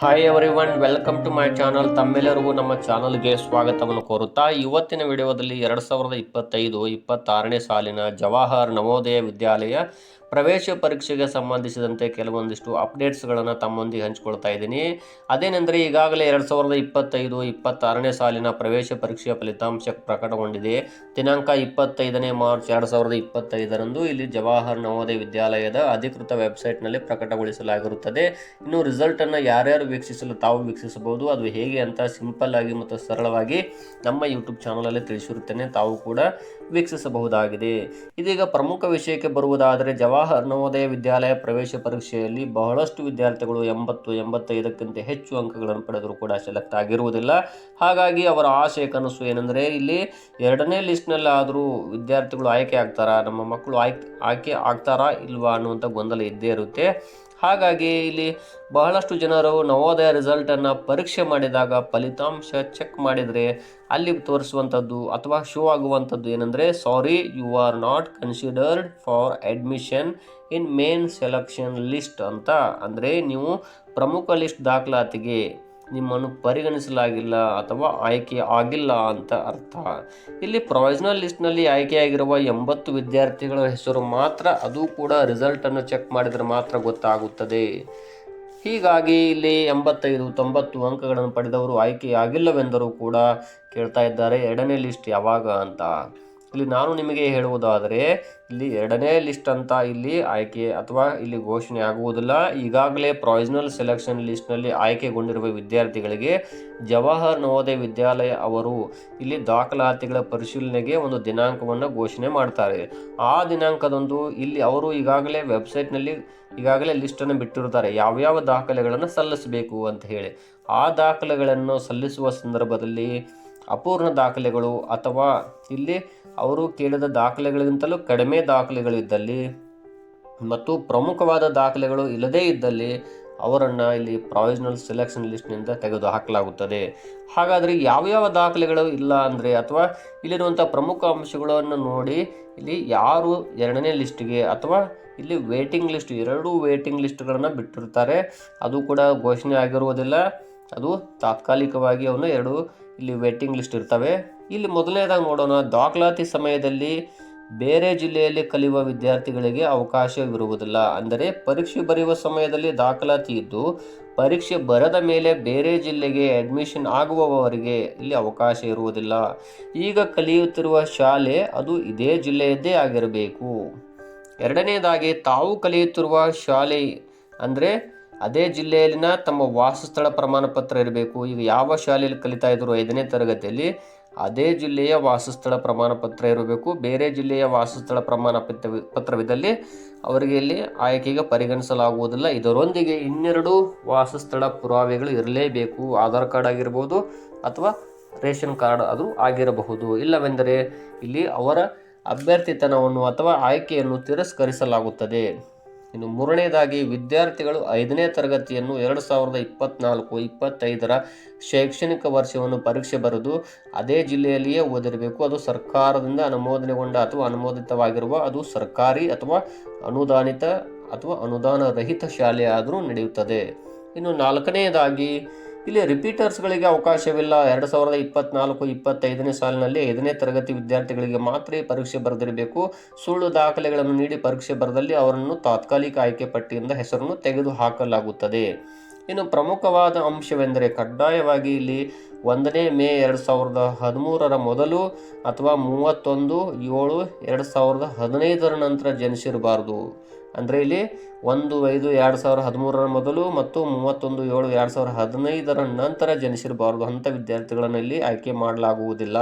Hi everyone welcome to my channel ತಮ್ಮೆಲ್ಲರಿಗೂ ನಮ್ಮ ಚಾನಲ್ಗೆ ಸ್ವಾಗತವನ್ನು ಕೋರುತ್ತಾ, ಇವತ್ತಿನ ವಿಡಿಯೋದಲ್ಲಿ ಎರಡು ಸಾವಿರದ ಇಪ್ಪತ್ತೈದು, ಇಪ್ಪತ್ತಾರನೇ ಸಾಲಿನ ಜವಾಹರ್ ನವೋದಯ ವಿದ್ಯಾಲಯ ಪ್ರವೇಶ ಪರೀಕ್ಷೆಗೆ ಸಂಬಂಧಿಸಿದಂತೆ ಕೆಲವೊಂದಿಷ್ಟು ಅಪ್ಡೇಟ್ಸ್ಗಳನ್ನು ತಮ್ಮೊಂದಿಗೆ ಹಂಚಿಕೊಳ್ತಾ ಇದ್ದೀನಿ. ಅದೇನೆಂದರೆ ಈಗಾಗಲೇ ಎರಡು ಸಾವಿರದ ಇಪ್ಪತ್ತೈದು, ಇಪ್ಪತ್ತಾರನೇ ಸಾಲಿನ ಪ್ರವೇಶ ಪರೀಕ್ಷೆಯ ಫಲಿತಾಂಶ ಪ್ರಕಟಗೊಂಡಿದೆ. ದಿನಾಂಕ ಇಪ್ಪತ್ತೈದನೇ ಮಾರ್ಚ್ ಎರಡು ಸಾವಿರದ ಇಪ್ಪತ್ತೈದರಂದು ಇಲ್ಲಿ ಜವಾಹರ್ ನವೋದಯ ವಿದ್ಯಾಲಯದ ಅಧಿಕೃತ ವೆಬ್ಸೈಟ್ನಲ್ಲಿ ಪ್ರಕಟಗೊಳಿಸಲಾಗಿರುತ್ತದೆ. ಇನ್ನು ರಿಸಲ್ಟನ್ನು ಯಾರ್ಯಾರು ವೀಕ್ಷಿಸಲು ತಾವು ವೀಕ್ಷಿಸಬಹುದು. ಅದು ಹೇಗೆ ಅಂತ ಸಿಂಪಲ್ ಆಗಿ ಮತ್ತು ಸರಳವಾಗಿ ನಮ್ಮ ಯೂಟ್ಯೂಬ್ ಚಾನಲಲ್ಲಿ ತಿಳಿಸಿರುತ್ತೇನೆ. ತಾವು ಕೂಡ ವೀಕ್ಷಿಸಬಹುದಾಗಿದೆ. ಇದೀಗ ಪ್ರಮುಖ ವಿಷಯಕ್ಕೆ ಬರುವುದಾದರೆ ಜವಾಹರ್ ನವೋದಯ ವಿದ್ಯಾಲಯ ಪ್ರವೇಶ ಪರೀಕ್ಷೆಯಲ್ಲಿ ಬಹಳಷ್ಟು ವಿದ್ಯಾರ್ಥಿಗಳು ಎಂಬತ್ತು, ಎಂಬತ್ತೈದಕ್ಕಿಂತ ಹೆಚ್ಚು ಅಂಕಗಳನ್ನು ಪಡೆದರೂ ಕೂಡ ಸೆಲೆಕ್ಟ್ ಆಗಿರುವುದಿಲ್ಲ. ಹಾಗಾಗಿ ಅವರ ಆಶಯ ಕನಸು ಏನೆಂದರೆ ಇಲ್ಲಿ ಎರಡನೇ ಲಿಸ್ಟ್ನಲ್ಲಿ ಆದರೂ ವಿದ್ಯಾರ್ಥಿಗಳು ಆಯ್ಕೆ ಆಗ್ತಾರಾ, ನಮ್ಮ ಮಕ್ಕಳು ಆಯ್ಕೆ ಆಯ್ಕೆ ಆಗ್ತಾರಾ ಇಲ್ವಾ ಅನ್ನುವಂಥ ಗೊಂದಲ ಇದ್ದೇ ಇರುತ್ತೆ. ಹಾಗಾಗಿ ಇಲ್ಲಿ ಬಹಳಷ್ಟು ಜನರು ನವೋದಯ ರಿಸಲ್ಟನ್ನು ಪರೀಕ್ಷೆ ಮಾಡಿದಾಗ ಫಲಿತಾಂಶ ಚೆಕ್ ಮಾಡಿದರೆ ಅಲ್ಲಿ ತೋರಿಸುವಂಥದ್ದು ಅಥವಾ ಶೋ ಆಗುವಂಥದ್ದು ಏನಂದರೆ sorry you are not considered for admission in main selection list ಅಂತ. ಅಂದರೆ ನೀವು ಪ್ರಮುಖ ಲಿಸ್ಟ್ ದಾಖಲಾತಿಗೆ ನಿಮ್ಮನ್ನು ಪರಿಗಣಿಸಲಾಗಿಲ್ಲ ಅಥವಾ ಆಯ್ಕೆ ಆಗಿಲ್ಲ ಅಂತ ಅರ್ಥ. ಇಲ್ಲಿ ಪ್ರೊವಿಷನಲ್ ಲಿಸ್ಟ್ನಲ್ಲಿ ಆಯ್ಕೆಯಾಗಿರುವ ಎಂಬತ್ತು ವಿದ್ಯಾರ್ಥಿಗಳ ಹೆಸರು ಮಾತ್ರ, ಅದು ಕೂಡ ರಿಸಲ್ಟನ್ನು ಚೆಕ್ ಮಾಡಿದರೆ ಮಾತ್ರ ಗೊತ್ತಾಗುತ್ತದೆ. ಹೀಗಾಗಿ ಇಲ್ಲಿ ಎಂಬತ್ತೈದು, ತೊಂಬತ್ತು ಅಂಕಗಳನ್ನು ಪಡೆದವರು ಆಯ್ಕೆಯಾಗಿಲ್ಲವೆಂದರೂ ಕೂಡ ಕೇಳ್ತಾ ಇದ್ದಾರೆ, ಎರಡನೇ ಲಿಸ್ಟ್ ಯಾವಾಗ ಅಂತ. ಇಲ್ಲಿ ನಾನು ನಿಮಗೆ ಹೇಳುವುದಾದರೆ, ಇಲ್ಲಿ ಎರಡನೇ ಲಿಸ್ಟ್ ಅಂತ ಇಲ್ಲಿ ಆಯ್ಕೆ ಅಥವಾ ಇಲ್ಲಿ ಘೋಷಣೆ ಆಗುವುದಿಲ್ಲ. ಈಗಾಗಲೇ ಪ್ರೊವಿಷನಲ್ ಸೆಲೆಕ್ಷನ್ ಲಿಸ್ಟ್ನಲ್ಲಿ ಆಯ್ಕೆಗೊಂಡಿರುವ ವಿದ್ಯಾರ್ಥಿಗಳಿಗೆ ಜವಾಹರ್ ನವೋದಯ ವಿದ್ಯಾಲಯ ಅವರು ಇಲ್ಲಿ ದಾಖಲಾತಿಗಳ ಪರಿಶೀಲನೆಗೆ ಒಂದು ದಿನಾಂಕವನ್ನು ಘೋಷಣೆ ಮಾಡ್ತಾರೆ. ಆ ದಿನಾಂಕದಂದು ಇಲ್ಲಿ ಅವರು ಈಗಾಗಲೇ ವೆಬ್ಸೈಟ್ನಲ್ಲಿ ಈಗಾಗಲೇ ಲಿಸ್ಟನ್ನು ಬಿಟ್ಟಿರುತ್ತಾರೆ. ಯಾವ್ಯಾವ ದಾಖಲೆಗಳನ್ನು ಸಲ್ಲಿಸಬೇಕು ಅಂತ ಹೇಳಿ. ಆ ದಾಖಲೆಗಳನ್ನು ಸಲ್ಲಿಸುವ ಸಂದರ್ಭದಲ್ಲಿ ಅಪೂರ್ಣ ದಾಖಲೆಗಳು ಅಥವಾ ಇಲ್ಲಿ ಅವರು ಕೇಳಿದ ದಾಖಲೆಗಳಿಗಿಂತಲೂ ಕಡಿಮೆ ದಾಖಲೆಗಳಿದ್ದಲ್ಲಿ ಮತ್ತು ಪ್ರಮುಖವಾದ ದಾಖಲೆಗಳು ಇಲ್ಲದೇ ಇದ್ದಲ್ಲಿ ಅವರನ್ನು ಇಲ್ಲಿ ಪ್ರಾವಿಷನಲ್ ಸೆಲೆಕ್ಷನ್ ಲಿಸ್ಟ್ನಿಂದ ತೆಗೆದು ಹಾಕಲಾಗುತ್ತದೆ ಹಾಗಾದರೆ ಯಾವ್ಯಾವ ದಾಖಲೆಗಳು ಇಲ್ಲ ಅಂದರೆ ಅಥವಾ ಇಲ್ಲಿರುವಂಥ ಪ್ರಮುಖ ಅಂಶಗಳನ್ನು ನೋಡಿ ಇಲ್ಲಿ ಯಾರು ಎರಡನೇ ಲಿಸ್ಟ್ಗೆ ಅಥವಾ ಇಲ್ಲಿ ವೇಟಿಂಗ್ ಲಿಸ್ಟ್ ಎರಡೂ ವೇಟಿಂಗ್ ಲಿಸ್ಟ್ಗಳನ್ನು ಬಿಟ್ಟಿರ್ತಾರೆ. ಅದು ಕೂಡ ಘೋಷಣೆ ಆಗಿರುವುದಿಲ್ಲ. ಅದು ತಾತ್ಕಾಲಿಕವಾಗಿ ಅವನು ಎರಡು ಇಲ್ಲಿ ವೇಟಿಂಗ್ ಲಿಸ್ಟ್ ಇರ್ತವೆ. ಇಲ್ಲಿ ಮೊದಲನೇದಾಗಿ ನೋಡೋಣ, ದಾಖಲಾತಿ ಸಮಯದಲ್ಲಿ ಬೇರೆ ಜಿಲ್ಲೆಯಲ್ಲಿ ಕಲಿಯುವ ವಿದ್ಯಾರ್ಥಿಗಳಿಗೆ ಅವಕಾಶವಿರುವುದಿಲ್ಲ. ಅಂದರೆ ಪರೀಕ್ಷೆ ಬರೆಯುವ ಸಮಯದಲ್ಲಿ ದಾಖಲಾತಿ ಇದ್ದು, ಪರೀಕ್ಷೆ ಬರದ ಮೇಲೆ ಬೇರೆ ಜಿಲ್ಲೆಗೆ ಅಡ್ಮಿಷನ್ ಆಗುವವರಿಗೆ ಇಲ್ಲಿ ಅವಕಾಶ ಇರುವುದಿಲ್ಲ. ಈಗ ಕಲಿಯುತ್ತಿರುವ ಶಾಲೆ ಅದು ಇದೇ ಜಿಲ್ಲೆಯದ್ದೇ ಆಗಿರಬೇಕು. ಎರಡನೇದಾಗಿ ತಾವು ಕಲಿಯುತ್ತಿರುವ ಶಾಲೆ, ಅಂದರೆ ಅದೇ ಜಿಲ್ಲೆಯಲ್ಲಿನ ತಮ್ಮ ವಾಸಸ್ಥಳ ಪ್ರಮಾಣ ಪತ್ರ ಇರಬೇಕು. ಈಗ ಯಾವ ಶಾಲೆಯಲ್ಲಿ ಕಲಿತಾ ಇದ್ರು ಐದನೇ ತರಗತಿಯಲ್ಲಿ ಅದೇ ಜಿಲ್ಲೆಯ ವಾಸಸ್ಥಳ ಪ್ರಮಾಣ ಪತ್ರ ಇರಬೇಕು. ಬೇರೆ ಜಿಲ್ಲೆಯ ವಾಸಸ್ಥಳ ಪ್ರಮಾಣ ಪತ್ರ, ಪತ್ರವಿದ್ದಲ್ಲಿ ಅವರಿಗೆ ಇಲ್ಲಿ ಆಯ್ಕೆಗೆ ಪರಿಗಣಿಸಲಾಗುವುದಿಲ್ಲ. ಇದರೊಂದಿಗೆ ಇನ್ನೆರಡು ವಾಸಸ್ಥಳ ಪುರಾವೆಗಳು ಇರಲೇಬೇಕು. ಆಧಾರ್ ಕಾರ್ಡ್ ಆಗಿರ್ಬೋದು ಅಥವಾ ರೇಷನ್ ಕಾರ್ಡ್ ಅದು ಆಗಿರಬಹುದು. ಇಲ್ಲವೆಂದರೆ ಇಲ್ಲಿ ಅವರ ಅಭ್ಯರ್ಥಿತನವನ್ನು ಅಥವಾ ಆಯ್ಕೆಯನ್ನು ತಿರಸ್ಕರಿಸಲಾಗುತ್ತದೆ. ಇನ್ನು ಮೂರನೇದಾಗಿ ವಿದ್ಯಾರ್ಥಿಗಳು ಐದನೇ ತರಗತಿಯನ್ನು ಎರಡು ಸಾವಿರದ ಇಪ್ಪತ್ನಾಲ್ಕು, ಇಪ್ಪತ್ತೈದರ ಶೈಕ್ಷಣಿಕ ವರ್ಷವನ್ನು ಪರೀಕ್ಷೆ ಬರೆದು ಅದೇ ಜಿಲ್ಲೆಯಲ್ಲಿಯೇ ಓದಿರಬೇಕು. ಅದು ಸರ್ಕಾರದಿಂದ ಅನುಮೋದನೆಗೊಂಡ ಅಥವಾ ಅನುಮೋದಿತವಾಗಿರುವ, ಅದು ಸರ್ಕಾರಿ ಅಥವಾ ಅನುದಾನಿತ ಅಥವಾ ಅನುದಾನ ರಹಿತ ಶಾಲೆ ನಡೆಯುತ್ತದೆ. ಇನ್ನು ನಾಲ್ಕನೆಯದಾಗಿ ಇಲ್ಲಿ ರಿಪೀಟರ್ಸ್ಗಳಿಗೆ ಅವಕಾಶವಿಲ್ಲ. ಎರಡು ಸಾವಿರದ ಇಪ್ಪತ್ನಾಲ್ಕು, ಇಪ್ಪತ್ತೈದನೇ ಸಾಲಿನಲ್ಲಿ ಐದನೇ ತರಗತಿ ವಿದ್ಯಾರ್ಥಿಗಳಿಗೆ ಮಾತ್ರ ಪರೀಕ್ಷೆ ಬರೆದಿರಬೇಕು. ಸುಳ್ಳು ದಾಖಲೆಗಳನ್ನು ನೀಡಿ ಪರೀಕ್ಷೆ ಬರೆದಲ್ಲಿ ಅವರನ್ನು ತಾತ್ಕಾಲಿಕ ಆಯ್ಕೆ ಪಟ್ಟಿಯಿಂದ ಹೆಸರನ್ನು ತೆಗೆದು ಹಾಕಲಾಗುತ್ತದೆ ಇನ್ನು ಪ್ರಮುಖವಾದ ಅಂಶವೆಂದರೆ ಕಡ್ಡಾಯವಾಗಿ ಇಲ್ಲಿ ಒಂದನೇ ಮೇ ಎರಡು ಸಾವಿರದ ಹದಿಮೂರರ ಮೊದಲು ಅಥವಾ ಮೂವತ್ತೊಂದು, ಏಳು, ಎರಡು ಸಾವಿರದ ಹದಿನೈದರ ನಂತರ ಜನಿಸಿರಬಾರ್ದು. ಅಂದರೆ ಇಲ್ಲಿ ಒಂದು, ಐದು, ಎರಡು ಸಾವಿರ ಹದಿಮೂರರ ಮೊದಲು ಮತ್ತು ಮೂವತ್ತೊಂದು, ಏಳು, ಎರಡು ಸಾವಿರ ಹದಿನೈದರ ನಂತರ ಜನಿಸಿರಬಾರ್ದು ಅಂಥ ವಿದ್ಯಾರ್ಥಿಗಳನ್ನು ಇಲ್ಲಿ ಆಯ್ಕೆ ಮಾಡಲಾಗುವುದಿಲ್ಲ.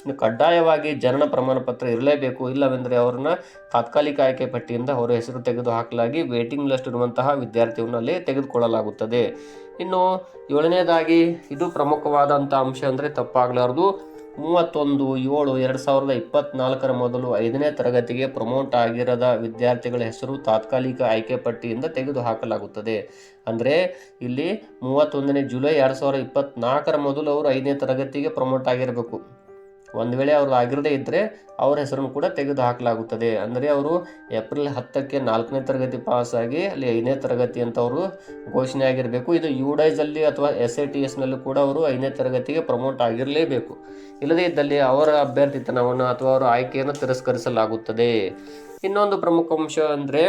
ಇನ್ನು ಕಡ್ಡಾಯವಾಗಿ ಜನನ ಪ್ರಮಾಣ ಪತ್ರ ಇರಲೇಬೇಕು. ಇಲ್ಲವೆಂದರೆ ಅವರನ್ನ ತಾತ್ಕಾಲಿಕ ಆಯ್ಕೆ ಪಟ್ಟಿಯಿಂದ ಅವರ ಹೆಸರು ತೆಗೆದು ಹಾಕಲಾಗಿ ವೇಟಿಂಗ್ ಲಿಸ್ಟ್ ಇರುವಂತಹ ವಿದ್ಯಾರ್ಥಿಯನ್ನು ಅಲ್ಲಿ ತೆಗೆದುಕೊಳ್ಳಲಾಗುತ್ತದೆ. ಇನ್ನು ಏಳನೇದಾಗಿ ಇದು ಪ್ರಮುಖವಾದಂಥ ಅಂಶ ಅಂದರೆ ತಪ್ಪಾಗಲಾರದು. ಮೂವತ್ತೊಂದು, ಏಳು, ಎರಡು ಸಾವಿರದ ಇಪ್ಪತ್ನಾಲ್ಕರ ಮೊದಲು ಐದನೇ ತರಗತಿಗೆ ಪ್ರಮೋಟ್ ಆಗಿರದ ವಿದ್ಯಾರ್ಥಿಗಳ ಹೆಸರು ತಾತ್ಕಾಲಿಕ ಆಯ್ಕೆ ಪಟ್ಟಿಯಿಂದ ತೆಗೆದು ಹಾಕಲಾಗುತ್ತದೆ ಅಂದರೆ, ಇಲ್ಲಿ ಮೂವತ್ತೊಂದನೇ ಜುಲೈ ಎರಡು ಸಾವಿರದ ಇಪ್ಪತ್ನಾಲ್ಕರ ಮೊದಲು ಅವರು ಐದನೇ ತರಗತಿಗೆ ಪ್ರಮೋಟ್ ಆಗಿರಬೇಕು. ಒಂದು ವೇಳೆ ಅವರು ಆಗಿರದೇ ಇದ್ದರೆ ಅವರ ಹೆಸರನ್ನು ಕೂಡ ತೆಗೆದು ಹಾಕಲಾಗುತ್ತದೆ ಅಂದರೆ ಅವರು ಏಪ್ರಿಲ್ ಹತ್ತಕ್ಕೆ ನಾಲ್ಕನೇ ತರಗತಿ ಪಾಸಾಗಿ ಅಲ್ಲಿ ಐದನೇ ತರಗತಿ ಅಂತ ಅವರು ಘೋಷಣೆ ಆಗಿರಬೇಕು. ಇದು ಯು ಡೈಸಲ್ಲಿ ಅಥವಾ ಎಸ್ ಐ ಟಿ ಎಸ್ನಲ್ಲೂ ಕೂಡ ಅವರು ಐದನೇ ತರಗತಿಗೆ ಪ್ರಮೋಟ್ ಆಗಿರಲೇಬೇಕು. ಇಲ್ಲದೇ ಇದ್ದಲ್ಲಿ ಅವರ ಅಭ್ಯರ್ಥಿತನವನ್ನು ಅಥವಾ ಅವರ ಆಯ್ಕೆಯನ್ನು ತಿರಸ್ಕರಿಸಲಾಗುತ್ತದೆ. ಇನ್ನೊಂದು ಪ್ರಮುಖ ಅಂಶ ಅಂದರೆ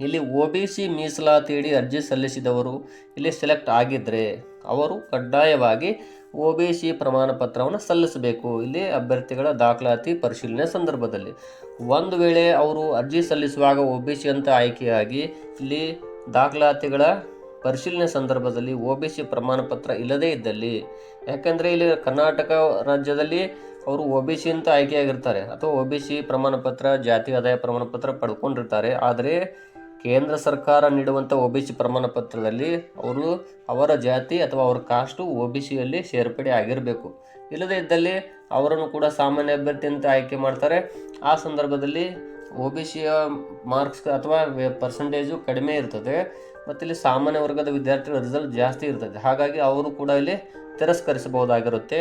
ಇಲ್ಲಿ ಒ ಬಿ ಸಿ ಮೀಸಲಾತಿಯಡಿ ಅರ್ಜಿ ಸಲ್ಲಿಸಿದವರು ಇಲ್ಲಿ ಸೆಲೆಕ್ಟ್ ಆಗಿದ್ದರೆ ಅವರು ಕಡ್ಡಾಯವಾಗಿ ಒ ಬಿ ಸಿ ಪ್ರಮಾಣ ಪತ್ರವನ್ನು ಸಲ್ಲಿಸಬೇಕು. ಇಲ್ಲಿ ಅಭ್ಯರ್ಥಿಗಳ ದಾಖಲಾತಿ ಪರಿಶೀಲನೆ ಸಂದರ್ಭದಲ್ಲಿ. ಒಂದು ವೇಳೆ ಅವರು ಅರ್ಜಿ ಸಲ್ಲಿಸುವಾಗ ಒ ಬಿ ಸಿ ಅಂತ ಆಯ್ಕೆಯಾಗಿ ಇಲ್ಲಿ ದಾಖಲಾತಿಗಳ ಪರಿಶೀಲನೆ ಸಂದರ್ಭದಲ್ಲಿ ಒ ಬಿ ಸಿ ಪ್ರಮಾಣ ಪತ್ರ ಇಲ್ಲದೇ ಇದ್ದಲ್ಲಿ. ಯಾಕೆಂದರೆ ಇಲ್ಲಿ ಕರ್ನಾಟಕ ರಾಜ್ಯದಲ್ಲಿ ಅವರು ಒ ಬಿ ಸಿ ಅಂತ ಆಯ್ಕೆಯಾಗಿರ್ತಾರೆ. ಅಥವಾ ಒ ಬಿ ಸಿ ಪ್ರಮಾಣ ಪತ್ರ ಜಾತಿ ಆದಾಯ ಪ್ರಮಾಣ ಪತ್ರ ಪಡ್ಕೊಂಡಿರ್ತಾರೆ. ಆದರೆ ಕೇಂದ್ರ ಸರ್ಕಾರ ನೀಡುವಂಥ ಒ ಬಿ ಸಿ ಪ್ರಮಾಣ ಪತ್ರದಲ್ಲಿ ಅವರು ಅವರ ಜಾತಿ ಅಥವಾ ಅವರ ಕಾಸ್ಟು ಒ ಬಿ ಸಿಯಲ್ಲಿ ಸೇರ್ಪಡೆ ಆಗಿರಬೇಕು. ಇಲ್ಲದೇ ಇದ್ದಲ್ಲಿ ಅವರನ್ನು ಕೂಡ ಸಾಮಾನ್ಯ ಅಭ್ಯರ್ಥಿ ಅಂತ ಆಯ್ಕೆ ಮಾಡ್ತಾರೆ. ಆ ಸಂದರ್ಭದಲ್ಲಿ ಒ ಬಿ ಸಿಯ ಮಾರ್ಕ್ಸ್ ಅಥವಾ ಪರ್ಸೆಂಟೇಜು ಕಡಿಮೆ ಇರ್ತದೆ. ಮತ್ತು ಇಲ್ಲಿ ಸಾಮಾನ್ಯ ವರ್ಗದ ವಿದ್ಯಾರ್ಥಿಗಳ ರಿಸಲ್ಟ್ ಜಾಸ್ತಿ ಇರ್ತದೆ. ಹಾಗಾಗಿ ಅವರು ಕೂಡ ಇಲ್ಲಿ ತಿರಸ್ಕರಿಸಬಹುದಾಗಿರುತ್ತೆ.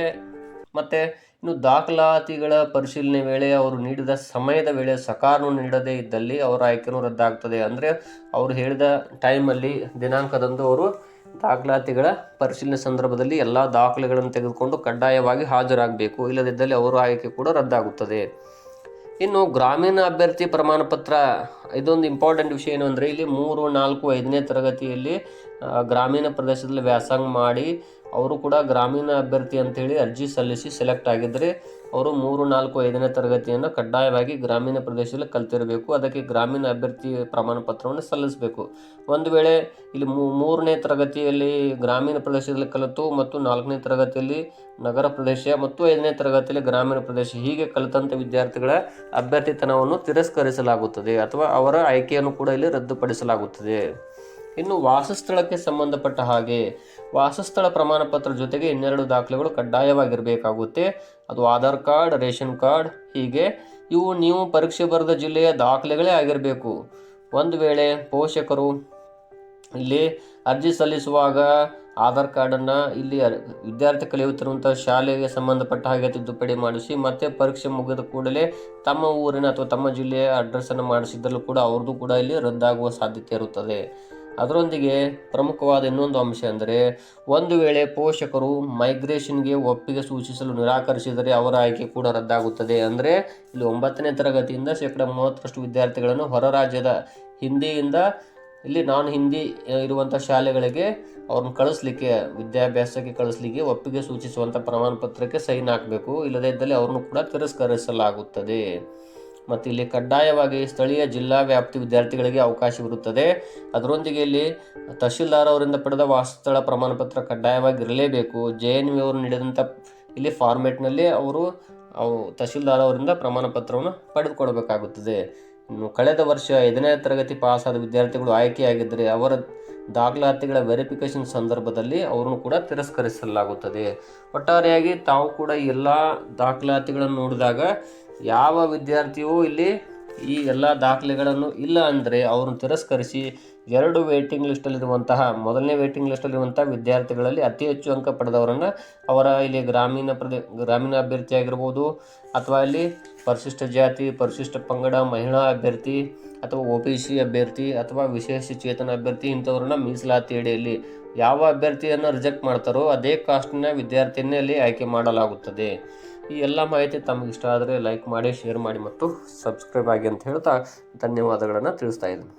ಮತ್ತು ಇನ್ನು ದಾಖಲಾತಿಗಳ ಪರಿಶೀಲನೆ ವೇಳೆ ಅವರು ನೀಡಿದ ಸಮಯದ ವೇಳೆ ಸಕಾರವನ್ನು ನೀಡದೇ ಇದ್ದಲ್ಲಿ ಅವರ ಆಯ್ಕೆನೂ ರದ್ದಾಗ್ತದೆ. ಅಂದರೆ ಅವರು ಹೇಳಿದ ಟೈಮಲ್ಲಿ ದಿನಾಂಕದಂದು ಅವರು ದಾಖಲಾತಿಗಳ ಪರಿಶೀಲನೆ ಸಂದರ್ಭದಲ್ಲಿ ಎಲ್ಲ ದಾಖಲೆಗಳನ್ನು ತೆಗೆದುಕೊಂಡು ಕಡ್ಡಾಯವಾಗಿ ಹಾಜರಾಗಬೇಕು. ಇಲ್ಲದಿದ್ದಲ್ಲಿ ಅವರ ಆಯ್ಕೆ ಕೂಡ ರದ್ದಾಗುತ್ತದೆ. ಇನ್ನು ಗ್ರಾಮೀಣ ಅಭ್ಯರ್ಥಿ ಪ್ರಮಾಣ ಪತ್ರ, ಇದೊಂದು ಇಂಪಾರ್ಟೆಂಟ್ ವಿಷಯ ಏನು ಅಂದರೆ ಇಲ್ಲಿ ಮೂರು, ನಾಲ್ಕು, ಐದನೇ ತರಗತಿಯಲ್ಲಿ ಗ್ರಾಮೀಣ ಪ್ರದೇಶದಲ್ಲಿ ವ್ಯಾಸಂಗ ಮಾಡಿ ಅವರು ಕೂಡ ಗ್ರಾಮೀಣ ಅಭ್ಯರ್ಥಿ ಅಂತೇಳಿ ಅರ್ಜಿ ಸಲ್ಲಿಸಿ ಸೆಲೆಕ್ಟ್ ಆಗಿದ್ದರೆ ಅವರು ಮೂರು, ನಾಲ್ಕು, ಐದನೇ ತರಗತಿಯನ್ನು ಕಡ್ಡಾಯವಾಗಿ ಗ್ರಾಮೀಣ ಪ್ರದೇಶದಲ್ಲಿ ಕಲ್ತಿರಬೇಕು. ಅದಕ್ಕೆ ಗ್ರಾಮೀಣ ಅಭ್ಯರ್ಥಿ ಪ್ರಮಾಣ ಪತ್ರವನ್ನು ಸಲ್ಲಿಸಬೇಕು. ಒಂದು ವೇಳೆ ಇಲ್ಲಿ ಮೂರನೇ ತರಗತಿಯಲ್ಲಿ ಗ್ರಾಮೀಣ ಪ್ರದೇಶದಲ್ಲಿ ಕಲಿತು ಮತ್ತು ನಾಲ್ಕನೇ ತರಗತಿಯಲ್ಲಿ ನಗರ ಪ್ರದೇಶ ಮತ್ತು ಐದನೇ ತರಗತಿಯಲ್ಲಿ ಗ್ರಾಮೀಣ ಪ್ರದೇಶ ಹೀಗೆ ಕಲಿತಂಥ ವಿದ್ಯಾರ್ಥಿಗಳ ಅಭ್ಯರ್ಥಿತನವನ್ನು ತಿರಸ್ಕರಿಸಲಾಗುತ್ತದೆ ಅಥವಾ ಅವರ ಆಯ್ಕೆಯನ್ನು ಕೂಡ ಇಲ್ಲಿ ರದ್ದುಪಡಿಸಲಾಗುತ್ತದೆ. ಇನ್ನು ವಾಸಸ್ಥಳಕ್ಕೆ ಸಂಬಂಧಪಟ್ಟ ಹಾಗೆ ವಾಸಸ್ಥಳ ಪ್ರಮಾಣ ಪತ್ರ ಜೊತೆಗೆ ಇನ್ನೆರಡು ದಾಖಲೆಗಳು ಕಡ್ಡಾಯವಾಗಿರಬೇಕಾಗುತ್ತೆ. ಅದು ಆಧಾರ್ ಕಾರ್ಡ್, ರೇಷನ್ ಕಾರ್ಡ್, ಹೀಗೆ ಇವು ನೀವು ಪರೀಕ್ಷೆ ಬರೆದ ಜಿಲ್ಲೆಯ ದಾಖಲೆಗಳೇ ಆಗಿರಬೇಕು. ಒಂದು ವೇಳೆ ಪೋಷಕರು ಇಲ್ಲಿ ಅರ್ಜಿ ಸಲ್ಲಿಸುವಾಗ ಆಧಾರ್ ಕಾರ್ಡನ್ನು ಇಲ್ಲಿ ವಿದ್ಯಾರ್ಥಿ ಕಲಿಯುತ್ತಿರುವಂಥ ಶಾಲೆಗೆ ಸಂಬಂಧಪಟ್ಟ ಹಾಗೆ ತಿದ್ದುಪಡಿ ಮಾಡಿಸಿ ಮತ್ತೆ ಪರೀಕ್ಷೆ ಮುಗಿದ ಕೂಡಲೇ ತಮ್ಮ ಊರಿನ ಅಥವಾ ತಮ್ಮ ಜಿಲ್ಲೆಯ ಅಡ್ರೆಸ್ಸನ್ನು ಮಾಡಿಸಿದ್ದರೂ ಕೂಡ ಅವ್ರದ್ದು ಕೂಡ ಇಲ್ಲಿ ರದ್ದಾಗುವ ಸಾಧ್ಯತೆ ಇರುತ್ತದೆ. ಅದರೊಂದಿಗೆ ಪ್ರಮುಖವಾದ ಇನ್ನೊಂದು ಅಂಶ ಅಂದರೆ ಒಂದು ವೇಳೆ ಪೋಷಕರು ಮೈಗ್ರೇಷನ್ಗೆ ಒಪ್ಪಿಗೆ ಸೂಚಿಸಲು ನಿರಾಕರಿಸಿದರೆ ಅವರ ಆಯ್ಕೆ ಕೂಡ ರದ್ದಾಗುತ್ತದೆ. ಅಂದರೆ, ಇಲ್ಲಿ ಒಂಬತ್ತನೇ ತರಗತಿಯಿಂದ ಶೇಕಡ ಮೂವತ್ತರಷ್ಟು ವಿದ್ಯಾರ್ಥಿಗಳನ್ನು ಹೊರ ರಾಜ್ಯದ ಹಿಂದಿಯಿಂದ, ಇಲ್ಲಿ ನಾನ್ ಹಿಂದಿ ಇರುವಂಥ ಶಾಲೆಗಳಿಗೆ ಅವ್ರನ್ನ ಕಳಿಸ್ಲಿಕ್ಕೆ, ವಿದ್ಯಾಭ್ಯಾಸಕ್ಕೆ ಕಳಿಸ್ಲಿಕ್ಕೆ ಒಪ್ಪಿಗೆ ಸೂಚಿಸುವಂಥ ಪ್ರಮಾಣ ಪತ್ರಕ್ಕೆ ಸೈನ್ ಹಾಕಬೇಕು. ಇಲ್ಲದೇ ಇದ್ದಲ್ಲಿ ಅವ್ರನ್ನು ಕೂಡ ತಿರಸ್ಕರಿಸಲಾಗುತ್ತದೆ. ಮತ್ತು ಇಲ್ಲಿ ಕಡ್ಡಾಯವಾಗಿ ಸ್ಥಳೀಯ ಜಿಲ್ಲಾ ವ್ಯಾಪ್ತಿ ವಿದ್ಯಾರ್ಥಿಗಳಿಗೆ ಅವಕಾಶವಿರುತ್ತದೆ ಅದರೊಂದಿಗೆ ಇಲ್ಲಿ ತಹಶೀಲ್ದಾರ್ ಅವರಿಂದ ಪಡೆದ ವಾಸಸ್ಥಳ ಪ್ರಮಾಣಪತ್ರ ಕಡ್ಡಾಯವಾಗಿ ಇರಲೇಬೇಕು ಜೆ ಎನ್ ವಿ ಅವರು ನೀಡಿದಂಥ ಇಲ್ಲಿ ಫಾರ್ಮೆಟ್ನಲ್ಲಿ ಅವರು, ಅವು ತಹಶೀಲ್ದಾರ್ ಅವರಿಂದ ಪ್ರಮಾಣ ಪತ್ರವನ್ನು ಪಡೆದುಕೊಳ್ಬೇಕಾಗುತ್ತದೆ ಇನ್ನು ಕಳೆದ ವರ್ಷ ಐದನೇ ತರಗತಿ ಪಾಸಾದ ವಿದ್ಯಾರ್ಥಿಗಳು ಆಯ್ಕೆಯಾಗಿದ್ದರೆ ಅವರ ದಾಖಲಾತಿಗಳ ವೆರಿಫಿಕೇಷನ್ ಸಂದರ್ಭದಲ್ಲಿ ಅವರನ್ನು ಕೂಡ ತಿರಸ್ಕರಿಸಲಾಗುತ್ತದೆ. ಒಟ್ಟಾರೆಯಾಗಿ ತಾವು ಕೂಡ ಎಲ್ಲ ದಾಖಲಾತಿಗಳನ್ನು ನೋಡಿದಾಗ ಯಾವ ವಿದ್ಯಾರ್ಥಿಯೂ ಇಲ್ಲಿ ಈ ಎಲ್ಲ ದಾಖಲೆಗಳನ್ನು ಇಲ್ಲ ಅಂದರೆ ಅವರನ್ನು ತಿರಸ್ಕರಿಸಿ ಎರಡು ವೇಟಿಂಗ್ ಲಿಸ್ಟಲ್ಲಿರುವಂತಹ ಮೊದಲನೇ ವೇಟಿಂಗ್ ಲಿಸ್ಟಲ್ಲಿರುವಂಥ ವಿದ್ಯಾರ್ಥಿಗಳಲ್ಲಿ ಅತಿ ಹೆಚ್ಚು ಅಂಕ ಪಡೆದವರನ್ನು ಅವರ ಇಲ್ಲಿ ಗ್ರಾಮೀಣ ಪ್ರದೇ, ಗ್ರಾಮೀಣ ಅಭ್ಯರ್ಥಿ ಆಗಿರ್ಬೋದು, ಅಥವಾ ಇಲ್ಲಿ ಪರಿಶಿಷ್ಟ ಜಾತಿ, ಪರಿಶಿಷ್ಟ ಪಂಗಡ, ಮಹಿಳಾ ಅಭ್ಯರ್ಥಿ, ಅಥವಾ ಒ ಪಿ ಸಿ ಅಭ್ಯರ್ಥಿ, ಅಥವಾ ವಿಶೇಷ ಚೇತನ ಅಭ್ಯರ್ಥಿ ಇಂಥವ್ರನ್ನ ಮೀಸಲಾತಿ ಅಡಿಯಲ್ಲಿ ಯಾವ ಅಭ್ಯರ್ಥಿಯನ್ನು ರಿಜೆಕ್ಟ್ ಮಾಡ್ತಾರೋ ಅದೇ ಕಾಸ್ಟ್ನ ವಿದ್ಯಾರ್ಥಿಯನ್ನೇ ಅಲ್ಲಿ ಆಯ್ಕೆ ಮಾಡಲಾಗುತ್ತದೆ. ಈ ಎಲ್ಲ ಮಾಹಿತಿ ತಮಗೆ ಇಷ್ಟ ಆದರೆ ಲೈಕ್ ಮಾಡಿ ಶೇರ್ ಮಾಡಿ ಮತ್ತು ಸಬ್ಸ್ಕ್ರೈಬ್ ಆಗಿ ಅಂತ ಹೇಳ್ತಾ ಧನ್ಯವಾದಗಳನ್ನು ತಿಳಿಸ್ತಾ ಇದ್ದೀನಿ.